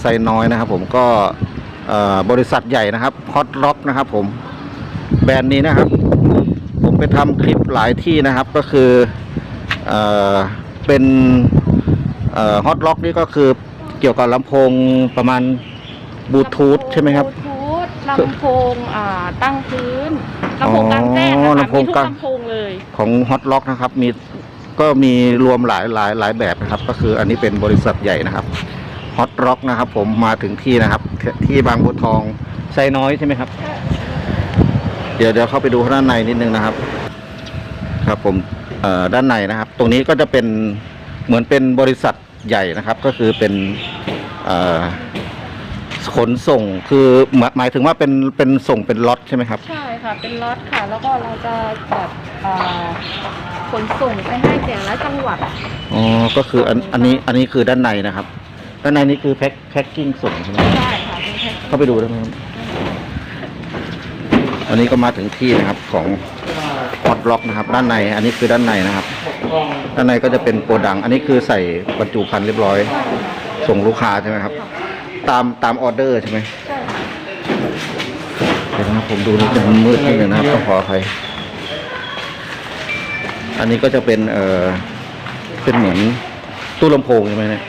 อไซน้อยนะครับ ผมก็เอ่อบริษัทใหญ่นะครับฮอตล็อกนะครับ ผมแบรนด์นี้นะครับ ผมไปทำคลิปหลายที่นะครับก็คือเอ่อเป็นฮอตล็อกนี่ก็คือเกี่ยวกับลำโพงประมาณบลูทูธใช่ไหมครับบลูทูธลำโพงอ่าตั้งพื้นลำโพงกลางแจ้งอ๋อนะคะลำโพมีงทุกกลางลำโพงเลยของฮอตล็อกนะครับมีก็มีรวมหลายหลายหลายแบบนะครับ ก็คืออันนี้เป็นบริษัทใหญ่นะครับฮ อตล็อกนะครับ ผมมาถึงที่นะครับที่ที่บางบัวทองไซน้อยใช่ไหมครับ เดี๋ยวเดี๋ยวเข้าไปดูด้านในนิดนึงนะครับ ครับผมเอ่อด้านในนะครับ ตรงนี้ก็จะเป็นเหมือนเป็นบริษัทใหญ่นะครับ ก็คือเป็นเอ่อขนส่งคือหมายหมายถึงว่าเป็นเป็นส่งเป็นล็อตใช่ไหมครับ ใช่ค่ะเป็นล็อตค่ะ แล้วก็เราจะแบบอ่าขนส่งไปให้แต่ละจังหวัดอ๋อก็คืออันอันนี้อันนี้คือด้านในนะครับ ด้านในนี่คือแพ็คแพ็คกิ้งส่งใช่ไหมใช่ค่ะเป็นแพ็คเข้าไปดูได้ไหมครับอันนี้ก็มาถึงที่นะครับของฮอตล็อกนะครับ ด้านใน อันนี้คือด้านในนะครับ ด้านในก็จะเป็นโกดัง อันนี้คือใส่บรรจุภัณฑ์เรียบร้อย ส่งลูกค้าใช่ไหมครับ ตามตามออเดอร์ใช่ไหมใช่ค่ะเดี๋ยวนะครับผมดูนิดนึงมืดนิดนึงนะครับต้องขออภัยอันนี้ก็จะเป็นเอ่อเป็นเหมือนตู้ลำโพงใช่ไหมเนี่ย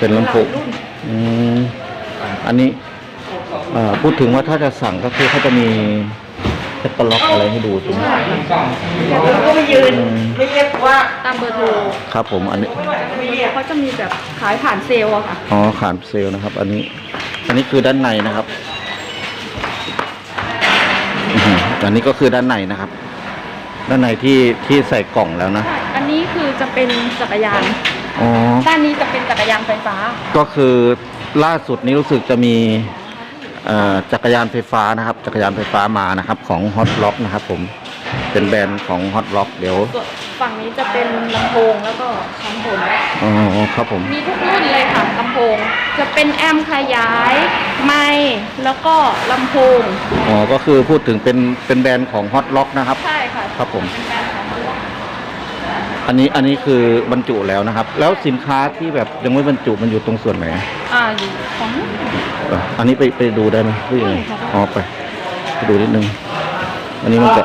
เป็นลำโพงหายรุ่นอืมอันนี้เอ่อพูดถึงว่าถ้าจะสั่งก็คือเขาจะมีแคตตาล็อกอะไรให้ดูใช่ไหมใช่ค่ะก็ไม่ยืนอืมไม่เรียกว่าตามเบอร์โทรครับ ผมอันนี้เขาจะมีแบบขายผ่านเซลล์อะค่ะ อ๋อขานเซลล์นะครับ อันนี้ อันนี้คือด้านในนะครับอื้อหืออันนี้ก็คือด้านในนะครับ ด้านในที่ที่ใส่กล่องแล้วนะใช่อันนี้คือจะเป็นจักรยาน อ๋อ ด้านนี้จะเป็นจักรยานไฟฟ้า ก็คือล่าสุดนี้รู้สึกจะมีเอ่อจักรยานไฟฟ้านะครับ จักรยานไฟฟ้ามานะครับ ของฮอตล็อกนะครับ ผมเป็นแบรนด์ของฮอตล็อกเดี๋ยวส่วนฝั่งนี้จะเป็นลำโพงแล้วก็ลำโพงอ๋อครับผมมีทุกรุ่นเลยค่ะลำโพง จะเป็นแอมป์ขยาย ไมค์แล้วก็ลำโพง อ๋อก็คือพูดถึงเป็นเป็นแบรนด์ของฮอตล็อกนะครับ ใช่ค่ะครับผม เป็นแบรนด์ของเขา อันนี้อันนี้คือบรรจุแล้วนะครับ แล้วสินค้าที่แบบยังไม่บรรจุมันอยู่ตรงส่วนไหนอ่าอยู่ของเอ่ออันนี้ไปไปดูได้ไหมหรือยังไงได้ค่ะอ๋อไปไปดูนิดนึง อันนี้มันจะ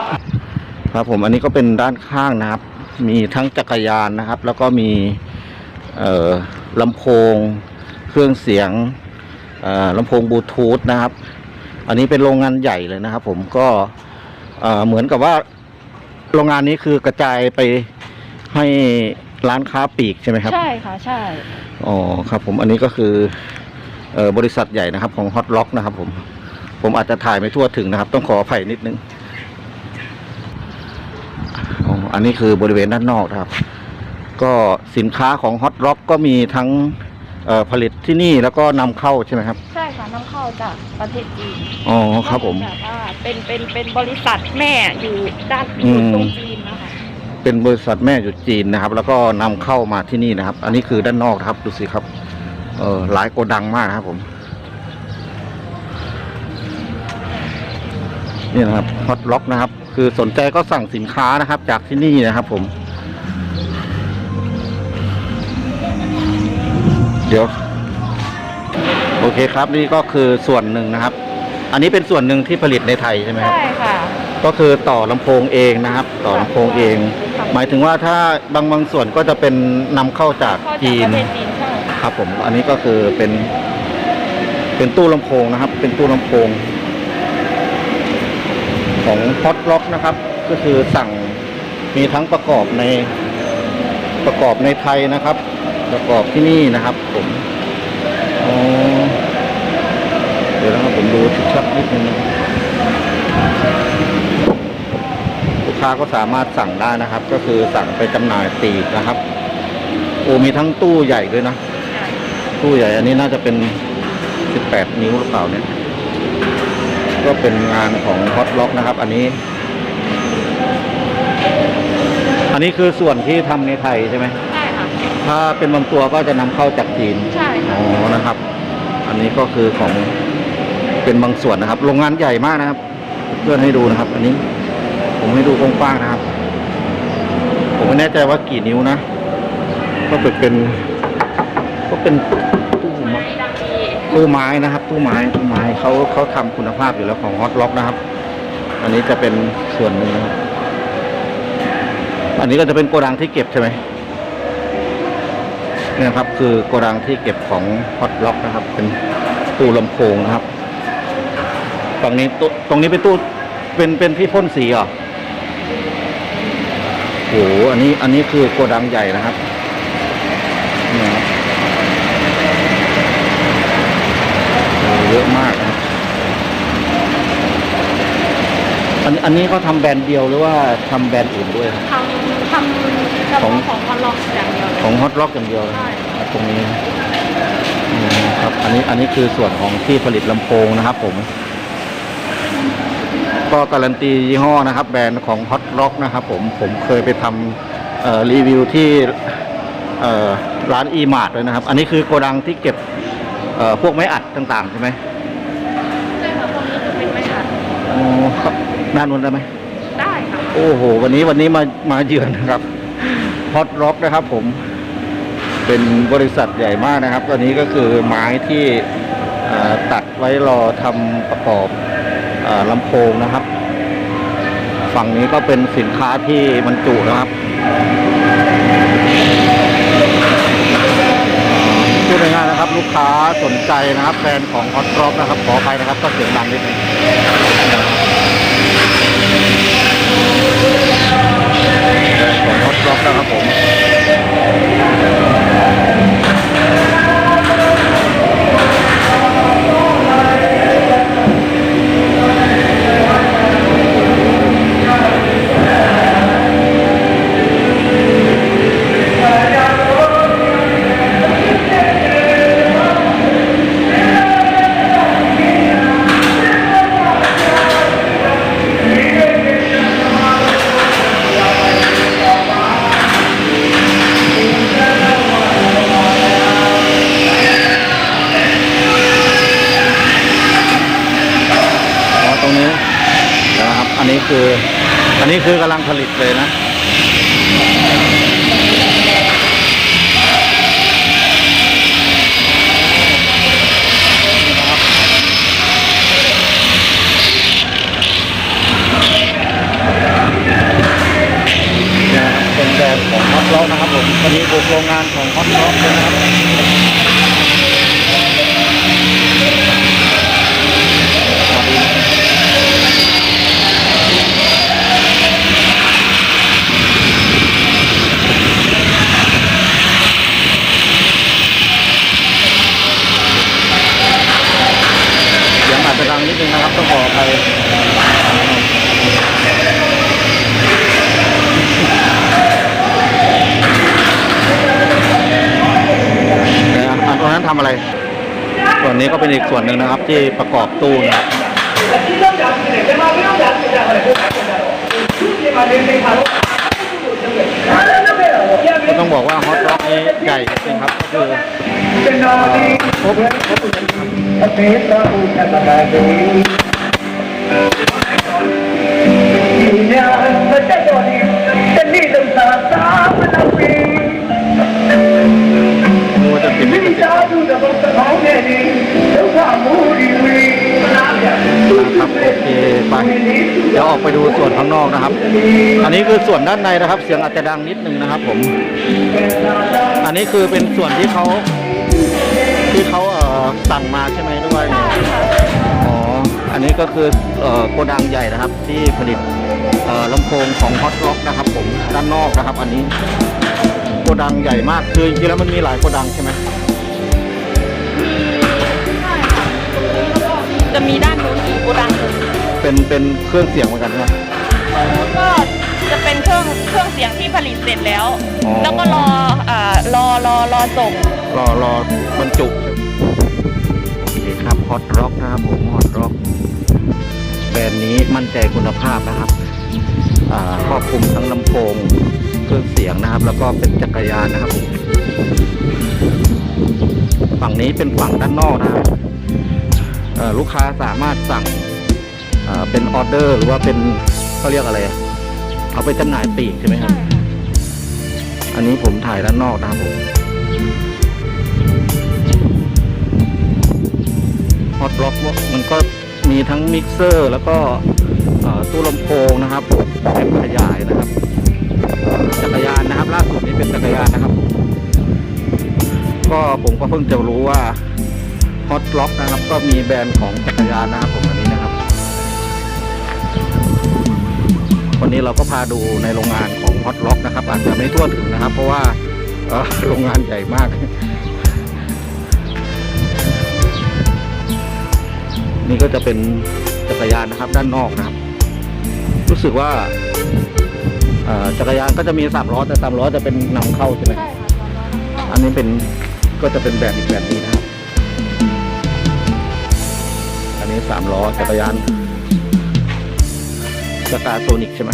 ครับผมอันนี้ก็เป็นด้านข้างนะครับ มีทั้งจักรยานนะครับ แล้วก็มีเอ่อลำโพง เครื่องเสียงเอ่อลำโพงบลูทูธนะครับ อันนี้เป็นโรงงานใหญ่เลยนะครับ ผมก็เอ่อเหมือนกับว่า โรงงานนี้คือกระจายไป ให้ร้านค้าปลีกใช่ไหมครับ ใช่ค่ะใช่ อ๋อครับผมอันนี้ก็คือเออบริษัทใหญ่นะครับของฮอตล็อกนะครับผมผมอาจจะถ่ายไม่ทั่วถึงนะครับ ต้องขออภัยนิดนึงอ๋ออันนี้คือบริเวณด้านนอกนะครับ ก็สินค้าของฮอตล็อกก็มีทั้งเอ่อผลิตที่นี่แล้วก็นำเข้าใช่ไหมครับ ใช่ค่ะนำเข้าจากประเทศจีนอ๋อครับผม แบบว่าเป็นเป็นเป็นบริษัทแม่อยู่ด้านอือยู่มตรงจีนนะคะ เป็นบริษัทแม่อยู่จีนนะครับ แล้วก็นำเข้ามาที่นี่นะครับ อันนี้คือด้านนอกนะครับดูสิครับเออหลายโกดังมากนะครับผม นี่นะครับฮอตล็อกนะครับ คือสนใจก็สั่งสินค้านะครับ จากที่นี่นะครับผม เดี๋ยว โอเคครับนี่ก็คือส่วนหนึ่งนะครับ อันนี้เป็นส่วนหนึ่งที่ผลิตในไทยใช่ไหมครับใช่ค่ะ ก็คือต่อลำโพงเองนะครับ ต่อลำโพงเองค่ะหมายถึงว่าถ้าบางบางส่วนก็จะเป็นนำเข้าจากเข้าจากจีปน ระเทศจีนใช่ครับผมอันนี้ก็คือเป็น เป็นตู้ลำโพงนะครับ เป็นตู้ลำโพง ของพอดล็อกนะครับ ก็คือสั่งมีทั้งประกอบในประกอบในไทยนะครับ ประกอบที่นี่นะครับ ผมอ๋อเดี๋ยวนะครับผมดูชัดๆนิดนึงนะครับลูก ค้าก็สามารถสั่งได้นะครับ ก็คือสั่งไปจำหน่ายปลีกนะครับ โอ้มีทั้งตู้ใหญ่ด้วยนะ ตู้ใหญ่อันนี้น่าจะเป็น 18 นิ้วหรือเปล่าเนี่ย ก็เป็นงานของฮอตล็อกนะครับ อันนี้ อันนี้คือส่วนที่ทำในไทยใช่ไหมใช่ค่ะถ้าเป็นบางตัวก็จะนำเข้าจากจีนใช่อ๋ค่ะอนะครับ อันนี้ก็คือของเป็นบางส่วนนะครับ โรงงานใหญ่มากนะครับ เพื่อนให้ดูนะครับ อันนี้ ผมให้ดูกว้างๆนะครับ ผมไม่แน่ใจว่ากี่นิ้วนะ ก็เป็นเป็น ก็เป็นตู้ไม้ตู้ไม้นะครับ ตู้ไม้ตู้ไม้เขาเขาทำคุณภาพอยู่แล้วของฮอตล็อกนะครับ อันนี้จะเป็นส่วนหนึ่งนะครับ อันนี้ก็จะเป็นโกดังที่เก็บใช่ไหมนี่ครับคือโกดังที่เก็บของฮอตล็อกนะครับ เป็นตู้ลำโพงนะครับ ฝั่งนี้ตู้ตรงนี้เป็นตู้เป็นเป็นที่พ่นสีเหรอ โหอันนี้อันนี้คือโกดังใหญ่นะครับเนี่ยครับโอ้เยอะมากนะครับอันอันนี้เขาทำแบรนด์เดียวหรือว่าทำแบรนด์อื่นด้วยครับ ทำทำเฉพาะของคอนล็อกอย่างเดียวเลย ของฮอตล็อกอย่างเดียวเลยใช่ตรงนี้อืมครับอันนี้อันนี้คือส่วนของที่ผลิตลำโพงนะครับ ผม ก็การันตียี่ห้อนะครับแบรนด์ของฮอตล็อกนะครับผมผมเคยไปทำเอ่อรีวิวที่เอ่อร้านอีมาร์ด้วยนะครับ อันนี้คือโกดังที่เก็บเอ่อพวกไม้อัดต่างๆใช่ไหมใช่ค่ะพวกนี้จะเป็นไม่อัดอ๋อครับด้านนู้นได้ไหมได้ค่ะโอ้โห วันนี้วันนี้มามาเยือนนะครับฮอตร็อกนะครับผมเป็นบริษัทใหญ่มากนะครับ ตอนนี้ก็คือไม้ที่เอ่อตัดไว้รอทำประกอบเออ ลำโพงนะครับ ฝั่งนี้ก็เป็นสินค้าที่บรรจุนะครับพูดง่ายๆนะครับ ลูกค้าสนใจนะครับแบรนด์ของฮอตร็อกนะครับ ขออภัยนะครับ ก็เสียงดังนิดนึงของฮอตร็อกนะครับผม อันนี้คืออันนี้คือกำลังผลิตเลยนะเนี่ยครับเป็นแบรนด์ของฮอตล็อกนะครับผมวันนี้บุกโรงงานของฮอตล็อกเลยนะครับ ทำอะไร ส่วนนี้ก็เป็นอีกส่วนหนึ่งนะครับ ที่ประกอบตู้นะครับก็ต้องบอกว่าฮอตล็อกนี้ใหญ่จริงครับก็คือเอ่อครบครบ อกนะครับอันนี้คือส่วนด้านในนะครับ เสียงอาจจะดังนิดนึงนะครับ ผม อันนี้คือเป็นส่วนที่เขาที่เขาเอ่อสั่งมาใช่ไหมด้วยอ๋อ อันนี้ก็คือเอ่อโกดังใหญ่นะครับ ที่ผลิตเอ่อลำโพงของฮอตร็อกนะครับ ผมด้านนอกนะครับ อันนี้โกดังใหญ่มากคือจริงๆแล้วมันมีหลายโกดังใช่ไหมจะมีด้านนู้นอีกโกดังหนึ่งเป็นเป็นเครื่องเสียงเหมือนกันใช่ไหมแล้ว ก็จะเป็นเครื่องเครื่องเสียงที่ผลิตเสร็จแล้ว อ๋อ แล้วก็รออ่ารอรอรอส่ง รอรอบรรจุโอเคครับฮอตร็อกนะครับผมฮอตร็อกแบรนด์นี้มั่นใจคุณภาพนะครับ อ่าครอบคลุมทั้งลำโพงเครื่องเสียงนะครับ แล้วก็เป็นจักรยานนะครับผมฝั่งนี้เป็นฝั่งด้านนอกนะครับเอ่อลูกค้าสามารถสั่งอ่าเป็นออเดอร์หรือว่าเป็น เขาเรียกอะไรอะเอาไปจำหน่ายปลีกใช่ไหมครับ อันนี้ผมถ่ายด้านนอกนะครับผมอตร็อกมันก็มีทั้งมิกเซอร์ แล้วก็เอ่อตู้ลำโพงนะครับแอมป์ขยายนะครับ จักรยานนะครับ ล่าสุดนี้เป็นจักรยานนะครับ ก็ผมก็เพิ่งจะรู้ว่าฮอตล็อกนะครับ ก็มีแบรนด์ของจักรยานนะครับผม วันนี้เราก็พาดูในโรงงานของฮอตล็อกนะครับ อาจจะไม่ทั่วถึงนะครับ เพราะว่าเอ่อโรงงานใหญ่มาก นี่ก็จะเป็นจักรยานนะครับด้านนอกนะครับ รู้สึกว่าเอ่อจักรยานก็จะมีสามล้อแต่สามล้อจะเป็นนำเข้าใช่ไหมใช่ค่ะสามร้อยเข้าอันนี้เป็นก็จะเป็นแบบอีกแบบนี้นะครับ อันนี้สามล้อจักรยาน สกาโซนิกใช่ไหม